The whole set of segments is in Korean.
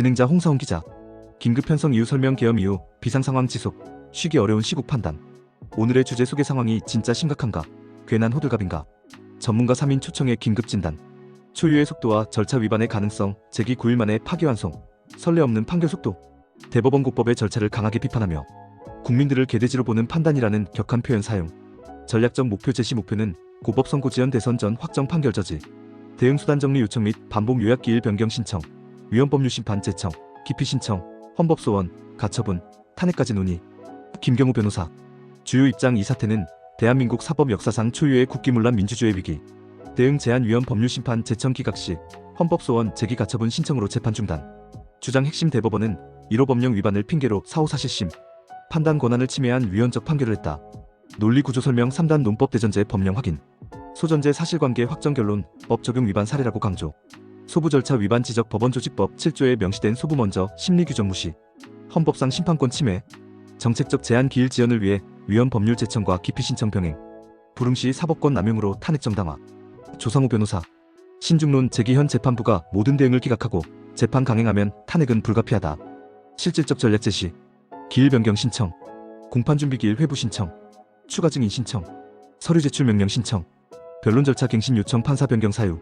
진행자 홍사훈 기자. 긴급 편성 이후 설명 계엄 이후 비상 상황 지속. 쉬기 어려운 시국 판단. 오늘의 주제 소개 상황이 진짜 심각한가? 괜한 호들갑인가? 전문가 3인 초청의 긴급 진단. 초유의 속도와 절차 위반의 가능성, 재기 9일 만에 파기환송. 선례 없는 판결 속도. 대법원 고법의 절차를 강하게 비판하며 국민들을 개돼지로 보는 판단이라는 격한 표현 사용. 전략적 목표 제시 목표는 고법 선고 지연 대선 전 확정 판결 저지. 대응 수단 정리 요청 및 반복 요약 기일 변경 신청. 위헌법률 심판 제청. 기피 신청. 헌법 소원. 가처분. 탄핵까지 논의. 김경우 변호사. 주요 입장 이 사태는 대한민국 사법 역사상 초유의 국기문란 민주주의 위기. 대응 제한 위헌 법률 심판 제청 기각 시 헌법 소원 제기 가처분 신청으로 재판 중단. 주장 핵심 대법원은 1호 법령 위반을 핑계로 사후 사실심 판단 권한을 침해한 위헌적 판결을 했다. 논리 구조 설명 3단 논법 대전제 법령 확인. 소전제 사실관계 확정 결론 법 적용 위반 사례라고 강조. 소부 절차 위반 지적 법원 조직법 7조에 명시된 소부 먼저 심리 규정 무시. 헌법상 심판권 침해. 정책적 제한 기일 지연을 위해 위헌 법률 제청과 기피 신청 병행. 불응시 사법권 남용으로 탄핵 정 당화. 조상우 변호사. 신중론 제기현 재판부가 모든 대응을 기각하고 재판 강행하면 탄핵은 불가피하다. 실질적 전략 제시. 기일 변경 신청. 공판 준비 기일 회부 신청. 추가 증인 신청. 서류 제출 명령 신청. 변론 절차 갱신 요청 판사 변경 사유.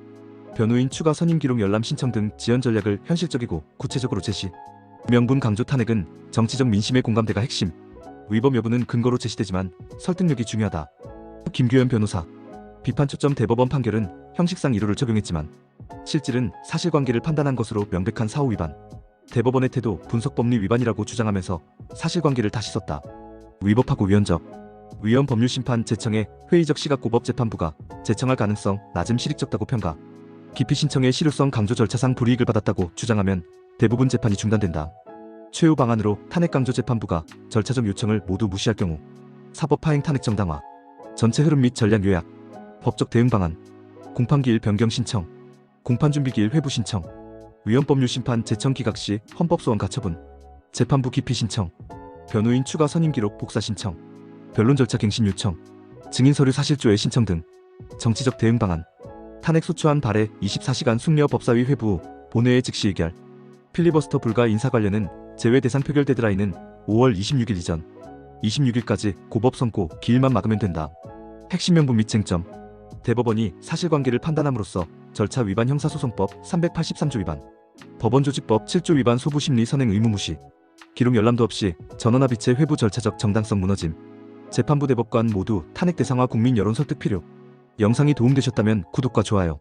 변호인 추가 선임 기록 열람 신청 등 지연 전략을 현실적이고 구체적으로 제시. 명분 강조 탄핵은 정치적 민심의 공감대가 핵심. 위법 여부는 근거로 제시되지만 설득력이 중요하다. 김규현 변호사. 비판 초점 대법원 판결은 형식상 이루를 적용했지만 실질은 사실관계를 판단한 것으로 명백한 사후 위반. 대법원의 태도 분석법리 위반이라고 주장하면서 사실관계를 다시 썼다. 위법하고 위헌적. 위헌 법률 심판 제청의 회의적 시각 고법 재판부가 제청할 가능성 낮음 실익적다고 평가. 기피 신청의 실효성 강조 절차상 불이익을 받았다고 주장하면 대부분 재판이 중단된다. 최후 방안으로 탄핵 강조 재판부가 절차적 요청을 모두 무시할 경우 사법 파행 탄핵 정당화, 전체 흐름 및 전략 요약, 법적 대응 방안, 공판 기일 변경 신청, 공판 준비 기일 회부 신청, 위헌법률 심판 제청 기각 시 헌법 소원 가처분, 재판부 기피 신청, 변호인 추가 선임 기록 복사 신청, 변론 절차 갱신 요청, 증인 서류 사실조회 신청 등 정치적 대응 방안, 탄핵 소추안 발해 24시간 숙려 법사위 회부 후 본회의 즉시 의결, 필리버스터 불가 인사 관련은 제외 대상 표결 데드라인은 5월 26일 이전, 26일까지 고법 선고 기일만 막으면 된다. 핵심 명분 및 쟁점, 대법원이 사실관계를 판단함으로써 절차 위반 형사소송법 383조 위반, 법원조직법 7조 위반 소부심리 선행 의무 무시, 기록 열람도 없이 전원합 이체 회부 절차적 정당성 무너짐, 재판부 대법관 모두 탄핵 대상화 국민 여론 설득 필요. 영상이 도움되셨다면 구독과 좋아요,